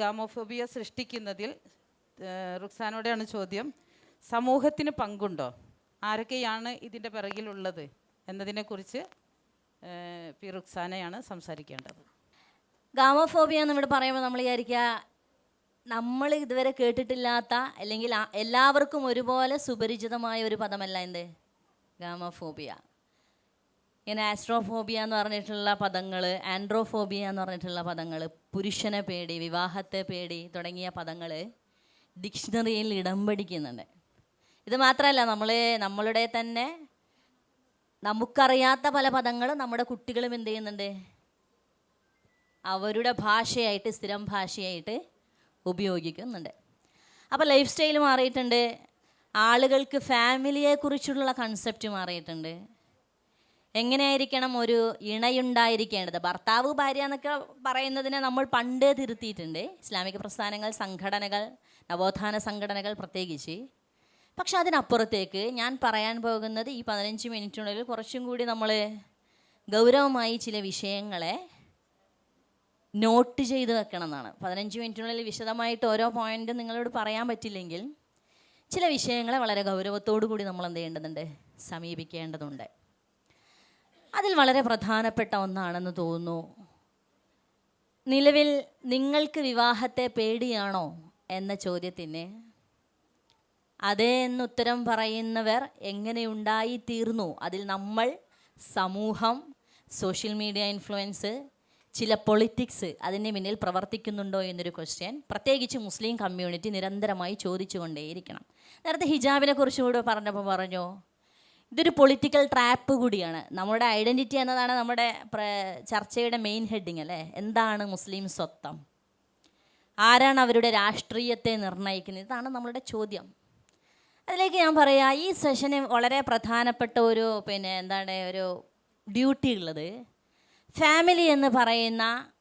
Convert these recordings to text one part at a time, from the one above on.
Gamophobia സൃഷ്ടിക്കുന്നതിൽ റുക്സാനോടെയാണ് ചോദ്യം. സമൂഹത്തിന് പങ്കുണ്ടോ? ആരൊക്കെയാണ് ഇതിന്റെ പിറകിലുള്ളത് എന്നതിനെക്കുറിച്ച് പി റുക്സാനയാണ് സംസാരിക്കേണ്ടത്. ഗാമോഫോബിയ എന്ന് ഇവിടെ പറയുമ്പോൾ നമ്മൾ വിചാരിക്കുക നമ്മൾ ഇതുവരെ കേട്ടിട്ടില്ലാത്ത അല്ലെങ്കിൽ എല്ലാവർക്കും ഒരുപോലെ സുപരിചിതമായ ഒരു പദമല്ല എന്ത്? ഗാമോഫോബിയ. ഇങ്ങനെ ആസ്ട്രോഫോബിയ എന്ന് പറഞ്ഞിട്ടുള്ള പദങ്ങൾ ആൻഡ്രോഫോബിയ എന്ന് പറഞ്ഞിട്ടുള്ള പദങ്ങൾ പുരുഷനെ പേടി വിവാഹത്തെ പേടി തുടങ്ങിയ പദങ്ങൾ ഡിക്ഷണറിയിൽ ഇടം പിടിക്കുന്നുണ്ട്. ഇത് മാത്രമല്ല നമ്മൾ നമ്മളുടെ തന്നെ നമുക്കറിയാത്ത പല പദങ്ങളും നമ്മുടെ കുട്ടികളും എന്ത് ചെയ്യുന്നുണ്ട്? അവരുടെ ഭാഷയായിട്ട് സ്ഥിരം ഭാഷയായിട്ട് ഉപയോഗിക്കുന്നുണ്ട്. അപ്പോൾ ലൈഫ് സ്റ്റൈൽ മാറിയിട്ടുണ്ട്. ആളുകൾക്ക് ഫാമിലിയെക്കുറിച്ചുള്ള കൺസെപ്റ്റ് മാറിയിട്ടുണ്ട്. എങ്ങനെയായിരിക്കണം ഒരു ഇണയുണ്ടായിരിക്കേണ്ടത്? ഭർത്താവ് ഭാര്യ എന്നൊക്കെ പറയുന്നതിനെ നമ്മൾ പണ്ടേ തിരുത്തിയിട്ടുണ്ട്. ഇസ്ലാമിക പ്രസ്ഥാനങ്ങൾ സംഘടനകൾ നവോത്ഥാന സംഘടനകൾ പ്രത്യേകിച്ച്. പക്ഷെ അതിനപ്പുറത്തേക്ക് ഞാൻ പറയാൻ പോകുന്നത് ഈ പതിനഞ്ച് മിനിറ്റിനുള്ളിൽ കുറച്ചും കൂടി നമ്മൾ ഗൗരവമായി ചില വിഷയങ്ങളെ നോട്ട് ചെയ്ത് വെക്കണം എന്നാണ് പതിനഞ്ച് മിനിറ്റിനുള്ളിൽ വിശദമായിട്ട് ഓരോ പോയിന്റ് നിങ്ങളോട് പറയാൻ പറ്റില്ലെങ്കിൽ ചില വിഷയങ്ങളെ വളരെ ഗൗരവത്തോടു കൂടി നമ്മൾ എന്ത് ചെയ്യേണ്ടതുണ്ട്? സമീപിക്കേണ്ടതുണ്ട്. അതിൽ വളരെ പ്രധാനപ്പെട്ട ഒന്നാണെന്ന് തോന്നുന്നു. നിലവിൽ നിങ്ങൾക്ക് വിവാഹത്തെ പേടിയാണോ എന്ന ചോദ്യത്തിന് അതേ എന്ന് ഉത്തരം പറയുന്നവർ എങ്ങനെ ഉണ്ടായിത്തീർന്നു? അതിൽ നമ്മൾ സമൂഹം സോഷ്യൽ മീഡിയ ഇൻഫ്ലുവൻസ് ചില പൊളിറ്റിക്സ് അതിന്റെ പിന്നിൽ പ്രവർത്തിക്കുന്നുണ്ടോ എന്നൊരു ക്വസ്റ്റ്യൻ പ്രത്യേകിച്ച് മുസ്ലിം കമ്മ്യൂണിറ്റി നിരന്തരമായി ചോദിച്ചുകൊണ്ടേയിരിക്കണം. നേരത്തെ ഹിജാബിനെ കുറിച്ചുകൂടെ പറഞ്ഞപ്പോൾ പറഞ്ഞു ഇതൊരു പൊളിറ്റിക്കൽ ട്രാപ്പ് കൂടിയാണ്. നമ്മുടെ ഐഡന്റിറ്റി എന്നതാണ് നമ്മുടെ ചർച്ചയുടെ മെയിൻ ഹെഡിങ് അല്ലേ? എന്താണ് മുസ്ലിം സ്വത്വം? ആരാണ് അവരുടെ രാഷ്ട്രീയത്തെ നിർണയിക്കുന്നത്? ഇതാണ് നമ്മളുടെ ചോദ്യം. അതിലേക്ക് ഞാൻ പറയാം ഈ സെഷന് വളരെ പ്രധാനപ്പെട്ട ഒരു പിന്നെ എന്താണ് ഒരു ഡ്യൂട്ടി ഉള്ളത്. ഫാമിലി എന്ന് പറയുന്ന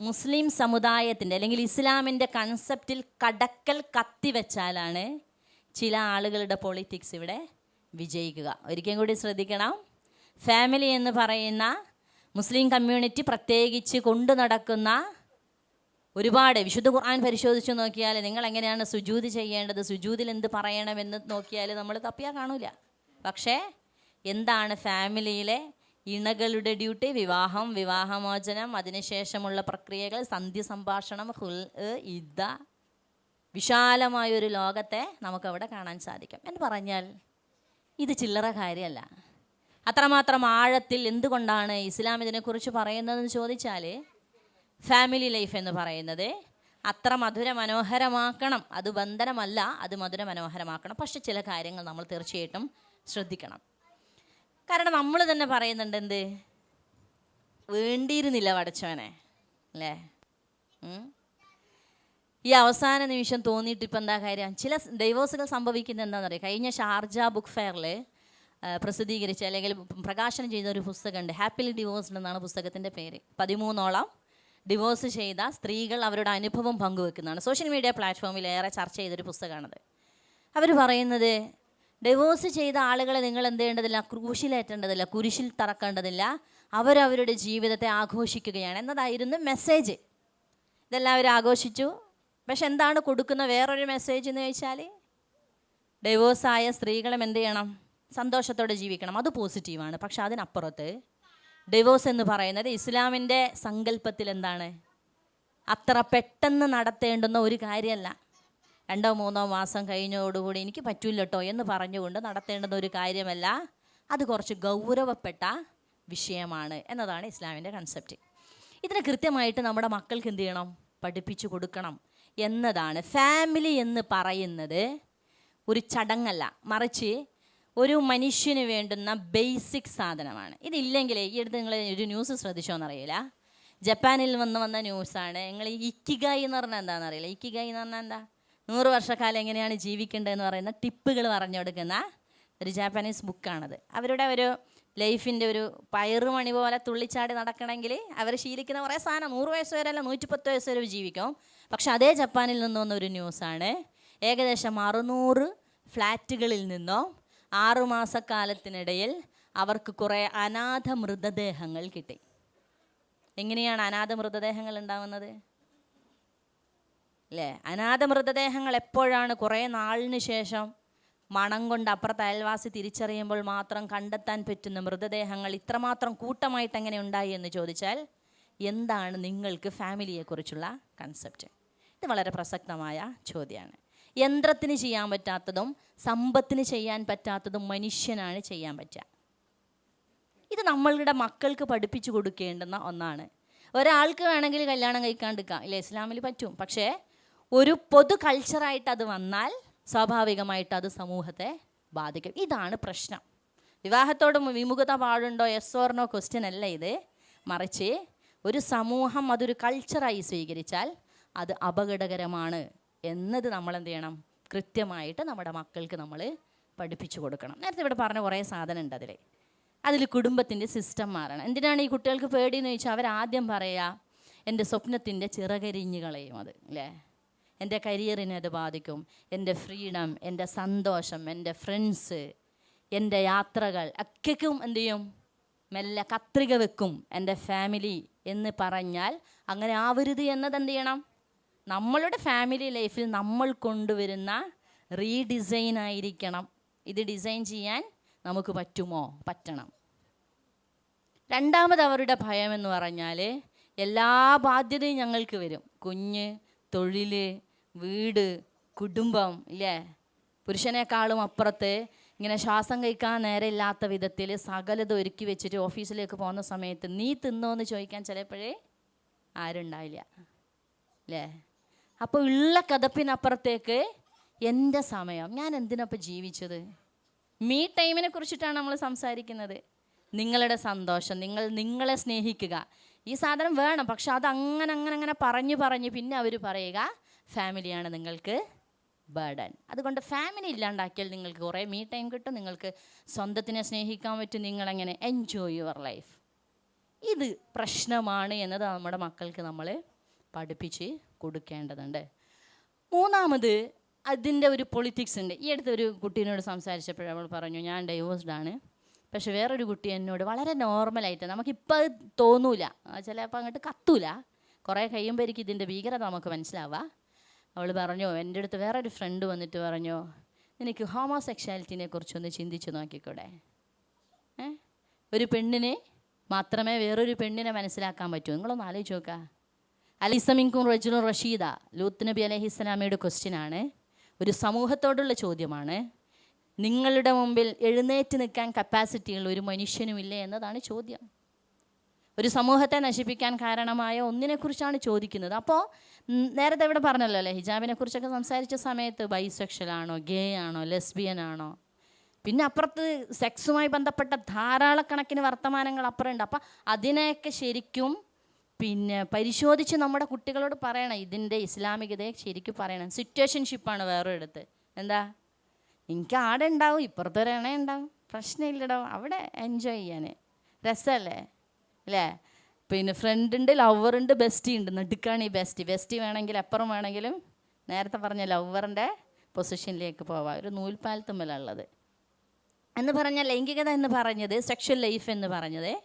മുസ്ലിം സമുദായത്തിന്റെ അല്ലെങ്കിൽ ഇസ്ലാമിന്റെ കൺസെപ്റ്റിൽ കടക്കൽ കത്തിവെച്ചാലാണ് ചില ആളുകളുടെ പൊളിറ്റിക്സ് ഇവിടെ വിജയിക്കുക. ഒരിക്കലും കൂടി ശ്രദ്ധിക്കണം. ഫാമിലി എന്ന് പറയുന്ന മുസ്ലിം കമ്മ്യൂണിറ്റി പ്രത്യേകിച്ച് കൊണ്ടു നടക്കുന്ന ഒരുപാട് വിശുദ്ധ ഖുർആൻ പരിശോധിച്ച് നോക്കിയാൽ നിങ്ങൾ എങ്ങനെയാണ് സുജൂത് ചെയ്യേണ്ടത് സുജൂതിൽ എന്ത് പറയണമെന്ന് നോക്കിയാൽ നമ്മൾ തപ്പിയാൽ കാണൂല. പക്ഷേ എന്താണ് ഫാമിലിയിലെ ഇണകളുടെ ഡ്യൂട്ടി? വിവാഹം വിവാഹമോചനം അതിനുശേഷമുള്ള പ്രക്രിയകൾ സന്ധ്യ സംഭാഷണം ഹുൽ ഇദ്ദ വിശാലമായൊരു ലോകത്തെ നമുക്കവിടെ കാണാൻ സാധിക്കും. എന്ന് പറഞ്ഞാൽ ഇത് ചില്ലറ കാര്യമല്ല. അത്രമാത്രം ആഴത്തിൽ എന്തുകൊണ്ടാണ് ഇസ്ലാം ഇതിനെക്കുറിച്ച് പറയുന്നതെന്ന് ചോദിച്ചാൽ ഫാമിലി ലൈഫ് എന്ന് പറയുന്നത് അത്ര മധുര മനോഹരമാക്കണം. അത് ബന്ധനമല്ല അത് മധുര മനോഹരമാക്കണം. പക്ഷെ ചില കാര്യങ്ങൾ നമ്മൾ തീർച്ചയായിട്ടും ശ്രദ്ധിക്കണം. കാരണം നമ്മൾ തന്നെ പറയുന്നുണ്ട് എന്ത്? വേണ്ടിയിരുന്നില്ല വടച്ചവനെ അല്ലേ? ഈ അവസാന നിമിഷം തോന്നിയിട്ട് ഇപ്പം എന്താ കാര്യം? ചില ഡൈവോഴ്സുകൾ സംഭവിക്കുന്നത് എന്താണെന്ന് അറിയാം കഴിഞ്ഞ ഷാർജ ബുക്ക് ഫെയറിൽ പ്രസിദ്ധീകരിച്ച അല്ലെങ്കിൽ പ്രകാശനം ചെയ്ത ഒരു പുസ്തകമുണ്ട്. ഹാപ്പിലി ഡിവോഴ്സ്ഡ് എന്നാണ് പുസ്തകത്തിന്റെ പേര്. പതിമൂന്നോളം ഡിവോഴ്സ് ചെയ്ത സ്ത്രീകൾ അവരുടെ അനുഭവം പങ്കുവെക്കുന്നതാണ്. സോഷ്യൽ മീഡിയ പ്ലാറ്റ്ഫോമിൽ ഏറെ ചർച്ച ചെയ്തൊരു പുസ്തകമാണത്. അവർ പറയുന്നത് ഡിവോഴ്സ് ചെയ്ത ആളുകളെ നിങ്ങൾ എന്ത് ചെയ്യേണ്ടതില്ല? ക്രൂശിലേറ്റേണ്ടതില്ല കുരിശിൽ തറക്കേണ്ടതില്ല. അവരവരുടെ ജീവിതത്തെ ആഘോഷിക്കുകയാണ്. എന്നതായിരുന്നു മെസ്സേജ് ഇതെല്ലാവരും ആഘോഷിച്ചു. പക്ഷെ എന്താണ് കൊടുക്കുന്ന വേറൊരു മെസ്സേജ് എന്ന് ചോദിച്ചാൽ ഡൈവേഴ്സായ സ്ത്രീകളും എന്ത് ചെയ്യണം? സന്തോഷത്തോടെ ജീവിക്കണം. അത് പോസിറ്റീവാണ് പക്ഷെ അതിനപ്പുറത്ത് ഡിവോഴ്സ് എന്ന് പറയുന്നത് ഇസ്ലാമിന്റെ സങ്കല്പത്തിൽ എന്താണ്? അത്ര പെട്ടെന്ന് നടത്തേണ്ടുന്ന ഒരു കാര്യമല്ല. രണ്ടോ മൂന്നോ മാസം കഴിഞ്ഞോടുകൂടി എനിക്ക് പറ്റൂല കേട്ടോ എന്ന് പറഞ്ഞുകൊണ്ട് നടത്തേണ്ടുന്ന ഒരു കാര്യമല്ല. അത് കുറച്ച് ഗൗരവപ്പെട്ട വിഷയമാണ് എന്നതാണ് ഇസ്ലാമിന്റെ കൺസെപ്റ്റ് ഇതിന് കൃത്യമായിട്ട് നമ്മുടെ മക്കൾക്ക് എന്ത് ചെയ്യണം? പഠിപ്പിച്ചു കൊടുക്കണം. എന്നതാണ്. ഫാമിലി എന്ന് പറയുന്നത് ഒരു ചടങ്ങല്ല. മറിച്ച് ഒരു മനുഷ്യന് വേണ്ടുന്ന ബേസിക് സാധനമാണ്. ഇതില്ലെങ്കിൽ ഈ അടുത്ത് നിങ്ങൾ ഒരു ന്യൂസ് ശ്രദ്ധിച്ചോന്നറിയില്ല ജപ്പാനിൽ വന്ന് വന്ന ന്യൂസാണ് നിങ്ങൾ ഈ ഇക്കിഗായി എന്ന് പറഞ്ഞാൽ എന്താണെന്ന് അറിയില്ല? ഇക്കിഗായി എന്ന് പറഞ്ഞാൽ എന്താ? നൂറ് വർഷക്കാലം എങ്ങനെയാണ് ജീവിക്കേണ്ടതെന്ന് പറയുന്ന ടിപ്പുകൾ പറഞ്ഞു കൊടുക്കുന്ന ഒരു ജാപ്പാനീസ് ബുക്കാണത് അവരുടെ ഒരു ലൈഫിന്റെ ഒരു പയറുമണി പോലെ തുള്ളിച്ചാടി നടക്കണമെങ്കിൽ അവർ ശീലിക്കുന്ന കുറേ സാധനം. നൂറ് വയസ്സ് വരെ അല്ല നൂറ്റിപ്പത്ത് വയസ്സ് വരെ ജീവിക്കും. പക്ഷെ അതേ ജപ്പാനിൽ നിന്ന് വന്ന ഒരു ന്യൂസാണ്. ഏകദേശം അറുന്നൂറ് ഫ്ലാറ്റുകളിൽ നിന്നോ ആറുമാസക്കാലത്തിനിടയിൽ അവർക്ക് കുറേ അനാഥ മൃതദേഹങ്ങൾ കിട്ടി. എങ്ങനെയാണ് അനാഥ മൃതദേഹങ്ങൾ ഉണ്ടാവുന്നത്? അല്ലേ? അനാഥ മൃതദേഹങ്ങൾ എപ്പോഴാണ് കുറേ നാളിന് ശേഷം മണം കൊണ്ട് അപ്പുറത്തെ അയൽവാസി തിരിച്ചറിയുമ്പോൾ മാത്രം കണ്ടെത്താൻ പറ്റുന്ന മൃതദേഹങ്ങൾ ഇത്രമാത്രം കൂട്ടമായിട്ട് എങ്ങനെ ഉണ്ടായി എന്ന് ചോദിച്ചാൽ എന്താണ് നിങ്ങൾക്ക് ഫാമിലിയെക്കുറിച്ചുള്ള കൺസെപ്റ്റ് ഇത് വളരെ പ്രസക്തമായ ചോദ്യമാണ്. യന്ത്രത്തിന് ചെയ്യാൻ പറ്റാത്തതും സമ്പത്തിന് ചെയ്യാൻ പറ്റാത്തതും മനുഷ്യനാണ് ചെയ്യാൻ പറ്റുക. ഇത് നമ്മളുടെ മക്കൾക്ക് പഠിപ്പിച്ചു കൊടുക്കേണ്ടുന്ന ഒന്നാണ്. ഒരാൾക്ക് വേണമെങ്കിൽ കല്യാണം കഴിക്കാണ്ടിരിക്കാം. ഇല്ല ഇസ്ലാമിൽ പറ്റും. പക്ഷേ ഒരു പൊതു കൾച്ചറായിട്ട് അത് വന്നാൽ സ്വാഭാവികമായിട്ട് അത് സമൂഹത്തെ ബാധിക്കും. ഇതാണ് പ്രശ്നം. വിവാഹത്തോട് വിമുഖത പാടുണ്ടോ എസ് ഓർണോ ക്വസ്റ്റ്യൻ അല്ല ഇത്. മറിച്ച് ഒരു സമൂഹം അതൊരു കൾച്ചറായി സ്വീകരിച്ചാൽ അത് അപകടകരമാണ് എന്നത് നമ്മൾ എന്ത് ചെയ്യണം കൃത്യമായിട്ട് നമ്മുടെ മക്കൾക്ക് നമ്മൾ പഠിപ്പിച്ചു കൊടുക്കണം. നേരത്തെ ഇവിടെ പറഞ്ഞ കുറേ സാധനം ഉണ്ട് അതിൽ അതിൽ കുടുംബത്തിന്റെ സിസ്റ്റം മാറണം. എന്തിനാണ് ഈ കുട്ടികൾക്ക് പേടിയെന്ന് ചോദിച്ചാൽ അവരാദ്യം പറയുക എന്റെ സ്വപ്നത്തിന്റെ ചിറകരിഞ്ഞ് കളയും അത് അല്ലേ എന്റെ കരിയറിനെ അത് ബാധിക്കും. എന്റെ ഫ്രീഡം എന്റെ സന്തോഷം എന്റെ ഫ്രണ്ട്സ് എന്റെ യാത്രകൾ ഒക്കെക്കും എന്ത് ചെയ്യും മെല്ലെ കത്രിക വെക്കും എന്റെ ഫാമിലി എന്ന് പറഞ്ഞാൽ അങ്ങനെ ആവരുത് എന്നത് എന്ത് ചെയ്യണം നമ്മളുടെ ഫാമിലി ലൈഫിൽ നമ്മൾ കൊണ്ടുവരുന്ന റീഡിസൈൻ ആയിരിക്കണം. ഇത് ഡിസൈൻ ചെയ്യാൻ നമുക്ക് പറ്റുമോ? പറ്റണം. രണ്ടാമത് അവരുടെ ഭയം എന്ന് പറഞ്ഞാൽ എല്ലാ ബാധ്യതയും ഞങ്ങൾക്ക് വരും. കുഞ്ഞ് തൊഴിൽ വീട് കുടുംബം ഇല്ലേ? പുരുഷനേക്കാളും അപ്പുറത്ത് ഇങ്ങനെ ശ്വാസം കഴിക്കാൻ നേരമില്ലാത്ത വിധത്തിൽ സകലത ഒരുക്കി വെച്ചിട്ട് ഓഫീസിലേക്ക് പോകുന്ന സമയത്ത് നീ തിന്നോ എന്ന് ചോദിക്കാൻ ചിലപ്പോഴേ ആരുണ്ടാവില്ല. അല്ലേ അപ്പോൾ ഉള്ള കഥപ്പിനപ്പുറത്തേക്ക് എന്റെ സമയം. ഞാൻ എന്തിനപ്പോൾ ജീവിച്ചത്? മീ ടൈമിനെ കുറിച്ചിട്ടാണ് നമ്മൾ സംസാരിക്കുന്നത്. നിങ്ങളുടെ സന്തോഷം നിങ്ങൾ നിങ്ങളെ സ്നേഹിക്കുക. ഈ സാധനം വേണം. പക്ഷെ അത് അങ്ങനെ അങ്ങനെ അങ്ങനെ പറഞ്ഞു പറഞ്ഞ് പിന്നെ അവർ പറയുക ഫാമിലിയാണ് നിങ്ങൾക്ക് ബർഡൻ അതുകൊണ്ട് ഫാമിലി ഇല്ലാണ്ടാക്കിയാൽ നിങ്ങൾക്ക് കുറേ മീ ടൈം കിട്ടും. നിങ്ങൾക്ക് സ്വന്തത്തിനെ സ്നേഹിക്കാൻ പറ്റും. നിങ്ങളെങ്ങനെ എൻജോയ് യുവർ ലൈഫ് ഇത് പ്രശ്നമാണ് എന്നത് നമ്മുടെ മക്കൾക്ക് നമ്മൾ പഠിപ്പിച്ച് കൊടുക്കേണ്ടതുണ്ട്. മൂന്നാമത് അതിന്റെ ഒരു പൊളിറ്റിക്സ് ഉണ്ട്. ഈ അടുത്ത് ഒരു കുട്ടീനോട് സംസാരിച്ചപ്പോൾ അവൾ പറഞ്ഞു ഞാൻ ഡൈവോഴ്സ്ഡ് ആണ്. പക്ഷെ വേറൊരു കുട്ടി എന്നോട് വളരെ നോർമലായിട്ട് നമുക്കിപ്പോൾ അത് തോന്നൂല. ചിലപ്പോൾ അങ്ങോട്ട് കത്തൂല. കുറേ കഴിയുമ്പോൾ എനിക്ക് ഇതിന്റെ ഭീകരത നമുക്ക് മനസ്സിലാവുക. അവൾ പറഞ്ഞു എന്റെ അടുത്ത് വേറൊരു ഫ്രണ്ട് വന്നിട്ട് പറഞ്ഞു നിനക്ക് ഹോമോസെക്ഷാലിറ്റിനെ കുറിച്ചൊന്ന് ചിന്തിച്ച് നോക്കിക്കൂടെ? ഒരു പെണ്ണിനെ മാത്രമേ വേറൊരു പെണ്ണിനെ മനസ്സിലാക്കാൻ പറ്റൂ. നിങ്ങളൊന്ന് ആലോചിച്ച് നോക്കുക അലിസമിൻകും റജുനു റഷീദ ലൂത്ത് നബി അലഹി ഇസ്ലാമയുടെ ക്വസ്റ്റ്യൻ ആണ്. ഒരു സമൂഹത്തോടുള്ള ചോദ്യമാണ്. നിങ്ങളുടെ മുമ്പിൽ എഴുന്നേറ്റ് നിൽക്കാൻ കപ്പാസിറ്റിയുള്ള ഒരു മനുഷ്യനുമില്ലേ എന്നതാണ് ചോദ്യം. ഒരു സമൂഹത്തെ നശിപ്പിക്കാൻ കാരണമായ ഒന്നിനെക്കുറിച്ചാണ് ചോദിക്കുന്നത്. അപ്പോൾ നേരത്തെ ഇവിടെ പറഞ്ഞല്ലോ അല്ലേ? ഹിജാബിനെ കുറിച്ചൊക്കെ സംസാരിച്ച സമയത്ത് ബൈസെക്ഷൽ ആണോ ഗേ ആണോ ലെസ്ബിയൻ ആണോ? പിന്നെ അപ്പുറത്ത് സെക്സുമായി ബന്ധപ്പെട്ട ധാരാളക്കണക്കിന് വർത്തമാനങ്ങൾ അപ്പുറമുണ്ട് അപ്പം അതിനെയൊക്കെ ശരിക്കും പിന്നെ പരിശോധിച്ച് നമ്മുടെ കുട്ടികളോട് പറയണം ഇതിന്റെ ഇസ്ലാമികതയെ ശരിക്കും പറയണം. സിറ്റുവേഷൻഷിപ്പാണ് വേറെ എടുത്ത് എന്താ? എനിക്ക് ആടെ ഉണ്ടാവും ഇപ്പുറത്തെ ഒരു ഇണ ഉണ്ടാവും. പ്രശ്നമില്ലടോ അവിടെ എൻജോയ് ചെയ്യാൻ രസമല്ലേ? അല്ലേ? പിന്നെ ഫ്രണ്ടുണ്ട് ലവറുണ്ട് ബെസ്റ്റി ഉണ്ട് നടുക്കാണ് ഈ ബെസ്റ്റി ബെസ്റ്റി വേണമെങ്കിൽ അപ്പുറം വേണമെങ്കിലും നേരത്തെ പറഞ്ഞ ലവറിന്റെ പൊസിഷനിലേക്ക് പോവാം. ഒരു നൂൽപ്പാലത്തുമ്മലുള്ളത് എന്ന് പറഞ്ഞ ലൈംഗികത എന്ന് പറഞ്ഞത് സെക്ഷൽ ലൈഫ് എന്ന് പറഞ്ഞത്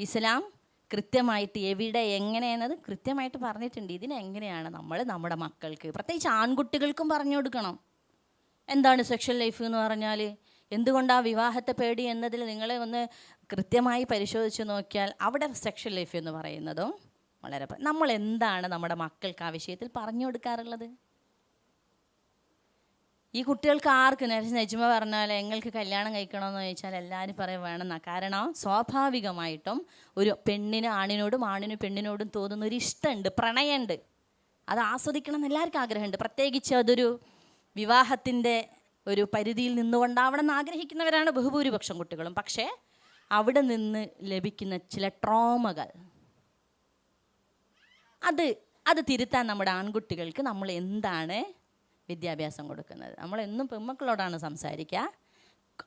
ഇസ്ലാം കൃത്യമായിട്ട് എവിടെ എങ്ങനെയെന്നത് കൃത്യമായിട്ട് പറഞ്ഞിട്ടുണ്ട്. ഇതിനെങ്ങനെയാണ് നമ്മൾ നമ്മുടെ മക്കൾക്ക് പ്രത്യേകിച്ച് ആൺകുട്ടികൾക്കും പറഞ്ഞു കൊടുക്കണം. എന്താണ് സെക്ഷൽ ലൈഫ് എന്ന് പറഞ്ഞാൽ എന്തുകൊണ്ടാണ് വിവാഹത്തെ പേടി എന്നതിൽ നിങ്ങളെ ഒന്ന് കൃത്യമായി പരിശോധിച്ച് നോക്കിയാൽ അവിടെ സെക്ഷൽ ലൈഫ് എന്ന് പറയുന്നതും വളരെ നമ്മൾ എന്താണ് നമ്മുടെ മക്കൾക്ക് ആ വിഷയത്തിൽ പറഞ്ഞു കൊടുക്കാറുള്ളത്? ഈ കുട്ടികൾക്ക് ആർക്ക്? നജ്മ പറഞ്ഞാൽ എങ്ങൾക്ക് കല്യാണം കഴിക്കണമെന്ന് ചോദിച്ചാൽ എല്ലാവരും പറയും വേണമെന്നാ. കാരണം സ്വാഭാവികമായിട്ടും ഒരു പെണ്ണിന് ആണിനോടും ആണിന് പെണ്ണിനോടും തോന്നുന്ന ഒരു ഇഷ്ടമുണ്ട് പ്രണയമുണ്ട്. അത് ആസ്വദിക്കണം എന്ന് എല്ലാവർക്കും ആഗ്രഹമുണ്ട്. പ്രത്യേകിച്ച് അതൊരു വിവാഹത്തിന്റെ ഒരു പരിധിയിൽ നിന്നുകൊണ്ടാവണം എന്ന് ആഗ്രഹിക്കുന്നവരാണ് ബഹുഭൂരിപക്ഷം കുട്ടികളും. പക്ഷേ അവിടെ നിന്ന് ലഭിക്കുന്ന ചില ട്രോമകൾ അത് അത് തിരുത്താൻ നമ്മുടെ ആൺകുട്ടികൾക്ക് നമ്മൾ എന്താണ് വിദ്യാഭ്യാസം കൊടുക്കുന്നത്. നമ്മൾ എന്നും പെൺമക്കളോടാണ് സംസാരിക്കുക.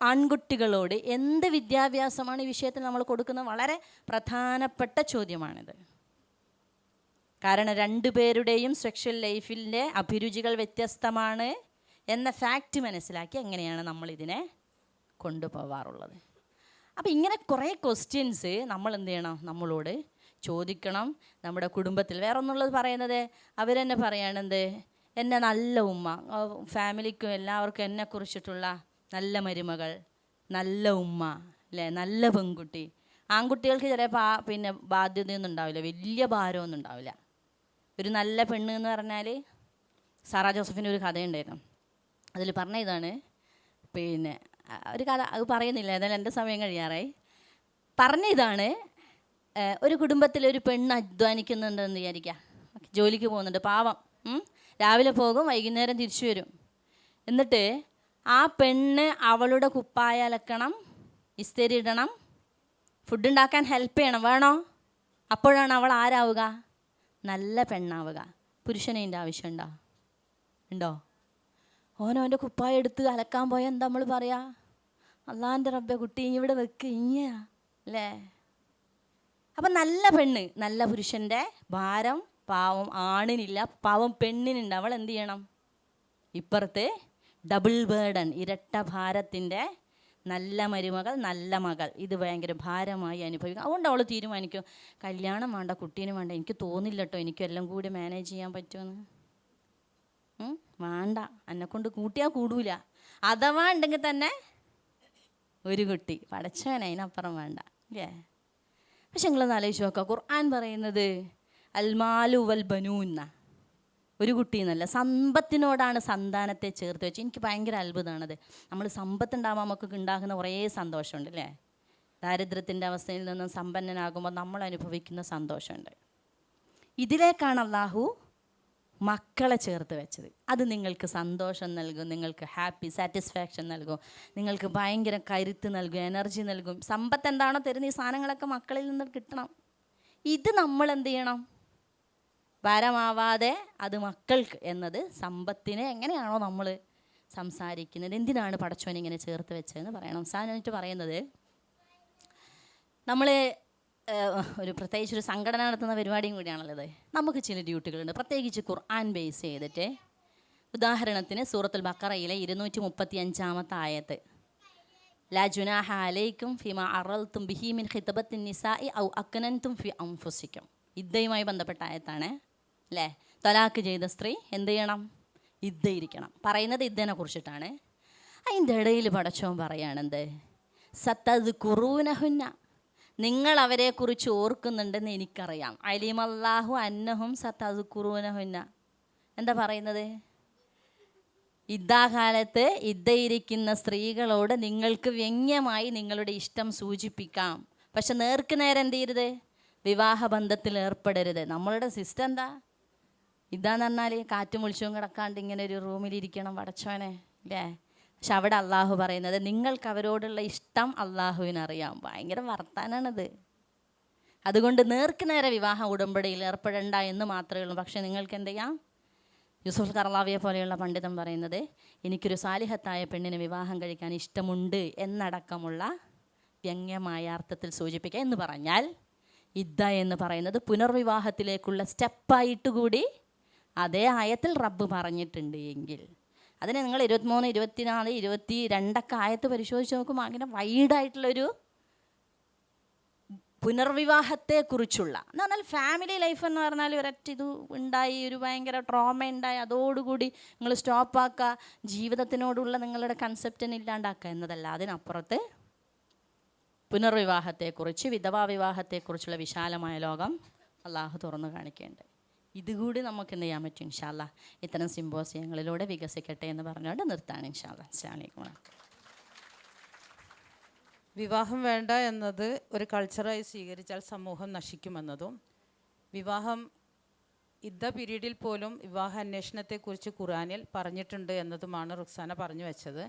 ആൺകുട്ടികളോട് എന്ത് വിദ്യാഭ്യാസമാണ് ഈ വിഷയത്തിൽ നമ്മൾ കൊടുക്കുന്നത് വളരെ പ്രധാനപ്പെട്ട ചോദ്യമാണിത്. കാരണം രണ്ടുപേരുടെയും സെക്ഷൽ ലൈഫിന്റെ അഭിരുചികൾ വ്യത്യസ്തമാണ് എന്ന ഫാക്റ്റ് മനസ്സിലാക്കി എങ്ങനെയാണ് നമ്മളിതിനെ കൊണ്ടുപോവാറുള്ളത്. അപ്പോൾ ഇങ്ങനെ കുറേ ക്വസ്റ്റ്യൻസ് നമ്മൾ എന്ത് ചെയ്യണം? നമ്മളോട് ചോദിക്കണം. നമ്മുടെ കുടുംബത്തിൽ വേറെ ഒന്നുള്ളത് പറയുന്നത്? അവരെന്നെ പറയണെന്ത് എന്നെ നല്ല ഉമ്മ. ഫാമിലിക്കും എല്ലാവർക്കും എന്നെ കുറിച്ചിട്ടുള്ള നല്ല മരുമകൾ നല്ല ഉമ്മ അല്ലേ? നല്ല പെൺകുട്ടി. ആൺകുട്ടികൾക്ക് ചിലപ്പോൾ പിന്നെ ബാധ്യതയൊന്നും ഉണ്ടാവില്ല വലിയ ഭാരമൊന്നും ഉണ്ടാവില്ല ഒരു നല്ല പെണ്ണ് എന്ന് പറഞ്ഞാൽ സാറാ ജോസഫിന്റെ ഒരു കഥയുണ്ടായിരുന്നു. അതിൽ പറഞ്ഞ ഇതാണ് പിന്നെ ഒരു കഥ അത് പറയുന്നില്ല. ഏതായാലും എന്റെ സമയം കഴിയാറായി. പറഞ്ഞ ഇതാണ് ഒരു കുടുംബത്തിൽ ഒരു പെണ്ണ് അധ്വാനിക്കുന്നുണ്ടെന്ന് വിചാരിക്കുക ജോലിക്ക് പോകുന്നുണ്ട്. പാവം. രാവിലെ പോകും വൈകുന്നേരം തിരിച്ചു വരും. എന്നിട്ട് ആ പെണ്ണ് അവളുടെ കുപ്പായ അലക്കണം ഇസ്തരി ഇടണം ഫുഡ് ഉണ്ടാക്കാൻ ഹെൽപ്പ് ചെയ്യണം. വേണോ? അപ്പോഴാണ് അവൾ ആരാവുക? നല്ല പെണ്ണാവുക. പുരുഷന് ആവശ്യം ആവശ്യമുണ്ടോ? ഉണ്ടോ? ഓനോന്റെ കുപ്പായ എടുത്ത് അലക്കാൻ പോയാൽ എന്താ നമ്മൾ പറയാ? അള്ളാന്റെ റബ്ബെ കുട്ടി ഇവിടെ വെക്ക് ഇങ്ങയാ. അല്ലേ? അപ്പം നല്ല പെണ്ണ് നല്ല പുരുഷന്റെ ഭാരം പാവം ആണിനില്ല പാവം പെണ്ണിനുണ്ട്. അവൾ എന്ത് ചെയ്യണം? ഇപ്പുറത്ത് ഡബിൾ ബേർഡൻ ഇരട്ട ഭാരത്തിന്റെ നല്ല മരുമകൾ നല്ല മകൾ. ഇത് ഭയങ്കര ഭാരമായി അനുഭവിക്കും. അതുകൊണ്ട് അവൾ തീരുമാനിക്കും കല്യാണം വേണ്ട കുട്ടീനും വേണ്ട. എനിക്ക് തോന്നില്ല കേട്ടോ എനിക്ക് എല്ലാം കൂടി മാനേജ് ചെയ്യാൻ പറ്റുമെന്ന് വേണ്ട. എന്നെ കൊണ്ട് കൂട്ടിയാൽ കൂടൂല. അഥവാ ഉണ്ടെങ്കിൽ തന്നെ ഒരു കുട്ടി. പടച്ചവൻ അതിനപ്പുറം വേണ്ട. അല്ലേ പക്ഷെ നിങ്ങളൊന്ന് ആലോചിച്ച് നോക്കുക ഖുർആൻ പറയുന്നത് അൽമാലു വൽ ബനു എന്ന ഒരു കുട്ടി എന്നല്ല സമ്പത്തിനോടാണ് സന്താനത്തെ ചേർത്ത് വെച്ച്. എനിക്ക് ഭയങ്കര അത്ഭുതമാണത്. നമ്മൾ സമ്പത്ത് ഉണ്ടാകുമ്പോൾ നമുക്ക് ഉണ്ടാകുന്ന കുറേ സന്തോഷമുണ്ട് അല്ലേ? ദാരിദ്ര്യത്തിന്റെ അവസ്ഥയിൽ നിന്നും സമ്പന്നനാകുമ്പോൾ നമ്മൾ അനുഭവിക്കുന്ന സന്തോഷമുണ്ട്. ഇതിലേക്കാണ് അള്ളാഹു മക്കളെ ചേർത്ത് വെച്ചത്. അത് നിങ്ങൾക്ക് സന്തോഷം നൽകും നിങ്ങൾക്ക് ഹാപ്പി സാറ്റിസ്ഫാക്ഷൻ നൽകും നിങ്ങൾക്ക് ഭയങ്കര കരുത്ത് നൽകും എനർജി നൽകും. സമ്പത്ത് എന്താണോ തരുന്ന ഈ സാധനങ്ങളൊക്കെ മക്കളിൽ നിന്ന് കിട്ടണം. ഇത് നമ്മൾ എന്ത് ചെയ്യണം? ഭാരമാവാതെ അത് മക്കൾക്ക് എന്നത് സമ്പത്തിനെ എങ്ങനെയാണോ നമ്മൾ സംസാരിക്കുന്നത്? എന്തിനാണ് പടച്ചോൻ ഇങ്ങനെ ചേർത്ത് വെച്ചതെന്ന് പറയണം. സാധനമായിട്ട് പറയുന്നത് നമ്മൾ ഒരു പ്രത്യേകിച്ച് ഒരു സംഘടന നടത്തുന്ന പരിപാടിയും കൂടിയാണല്ലത് നമുക്ക് ചില ഡ്യൂട്ടികളുണ്ട്. പ്രത്യേകിച്ച് ഖുർആൻ ബേസ് ചെയ്തിട്ട്. ഉദാഹരണത്തിന് സൂറത്തുൽ ബക്കറയിലെ ഇരുന്നൂറ്റി മുപ്പത്തി അഞ്ചാമത്തെ ആയത്ത്. ലാ ജുനാഹ അലൈക്കും ഫിമ അറൽത്തും ബിഹി ഹിതബത്തിൻ നിസായി ഔ അക്കനന്തും ഫി അൻഫുസിക്കും. ഇദ്ദയുമായി ബന്ധപ്പെട്ട ആയത്താണ്. അല്ലേ തലാക്ക് ചെയ്ത സ്ത്രീ എന്ത് ചെയ്യണം? ഇദ്ദ ഇരിക്കണം പറയുന്നത് ഇദ്ദനെ കുറിച്ചിട്ടാണ്. അതിന്റെ ഇടയിൽ പടച്ചോൻ പറയുകയാണെന്ത് സത്തത് കുറൂനഹുന്ന നിങ്ങൾ അവരെക്കുറിച്ച് ഓർക്കുന്നുണ്ടെന്ന് എനിക്കറിയാം. അലിമല്ലാഹു അന്നഹും സത്തത് കുറൂനഹുന്ന എന്താ പറയുന്നത്? ഇദ്ദാകാലത്ത് ഇദ്ദയിരിക്കുന്ന സ്ത്രീകളോട് നിങ്ങൾക്ക് വ്യംഗ്യമായി നിങ്ങളുടെ ഇഷ്ടം സൂചിപ്പിക്കാം. പക്ഷെ നേർക്ക് നേരെ എന്ത് ചെയ്യരുത്? വിവാഹബന്ധത്തിൽ ഏർപ്പെടരുത്. നമ്മളുടെ സിസ്റ്റം എന്താ? ഇതാന്ന് പറഞ്ഞാൽ കാറ്റ് മുളിച്ചും കിടക്കാണ്ട് ഇങ്ങനെ ഒരു റൂമിലിരിക്കണം വടച്ചോനെ അല്ലേ പക്ഷെ അവിടെ അള്ളാഹു പറയുന്നത് നിങ്ങൾക്ക് അവരോടുള്ള ഇഷ്ടം അള്ളാഹുവിനറിയാം ഭയങ്കര വർത്താനാണത്. അതുകൊണ്ട് നേർക്ക് നേരെ വിവാഹ ഉടമ്പടിയിൽ ഏർപ്പെടേണ്ട എന്ന് മാത്രമേ ഉള്ളൂ. പക്ഷേ നിങ്ങൾക്ക് എന്ത് ചെയ്യാം? യൂസുഫ് കർലാവിയെ പോലെയുള്ള പണ്ഡിതൻ പറയുന്നത് എനിക്കൊരു സാലിഹത്തായ പെണ്ണിനെ വിവാഹം കഴിക്കാൻ ഇഷ്ടമുണ്ട് എന്നടക്കമുള്ള വ്യംഗ്യമായ അർത്ഥത്തിൽ സൂചിപ്പിക്കുക എന്ന് പറഞ്ഞാൽ ഇദ്ദ എന്ന് പറയുന്നത് പുനർവിവാഹത്തിലേക്കുള്ള സ്റ്റെപ്പായിട്ട് കൂടി അതേ ആയത്തിൽ റബ്ബ് പറഞ്ഞിട്ടുണ്ട് എങ്കിൽ. അതിനെ നിങ്ങൾ ഇരുപത്തിമൂന്ന് ഇരുപത്തിനാല് ഇരുപത്തി രണ്ടൊക്കെ ആയത്ത് പരിശോധിച്ച് നോക്കുമ്പോൾ അങ്ങനെ വൈഡായിട്ടുള്ളൊരു പുനർവിവാഹത്തെക്കുറിച്ചുള്ള എന്ന് പറഞ്ഞാൽ ഫാമിലി ലൈഫ് എന്ന് പറഞ്ഞാൽ ഒരൊറ്റ ഇത് ഉണ്ടായി ഒരു ഭയങ്കര ട്രോമ ഉണ്ടായി അതോടുകൂടി നിങ്ങൾ സ്റ്റോപ്പാക്കുക ജീവിതത്തിനോടുള്ള നിങ്ങളുടെ കൺസെപ്റ്റിനെ ഇല്ലാണ്ടാക്കുക എന്നതല്ല. അതിനപ്പുറത്ത് പുനർവിവാഹത്തെക്കുറിച്ച് വിധവാ വിവാഹത്തെക്കുറിച്ചുള്ള വിശാലമായ ലോകം അള്ളാഹു തുറന്നു കാണിക്കേണ്ടത്. ഇതുകൂടി നമുക്ക് എന്ത് ചെയ്യാൻ പറ്റും? ഇൻഷാല്ല ഇത്തരം സിമ്പോസിയങ്ങളിലൂടെ വികസിക്കട്ടെ എന്ന് പറഞ്ഞുകൊണ്ട് നിർത്താണ് ഇൻഷാല്ല അസ്ലാമലൈക്കും വിവാഹം വേണ്ട എന്നത് ഒരു കൾച്ചറായി സ്വീകരിച്ചാൽ സമൂഹം നശിക്കുമെന്നതും വിവാഹം യുദ്ധ പീരീഡിൽ പോലും വിവാഹ അന്വേഷണത്തെക്കുറിച്ച് ഖുറാനിൽ പറഞ്ഞിട്ടുണ്ട് എന്നതുമാണ് റുക്സാന പറഞ്ഞു വെച്ചത്.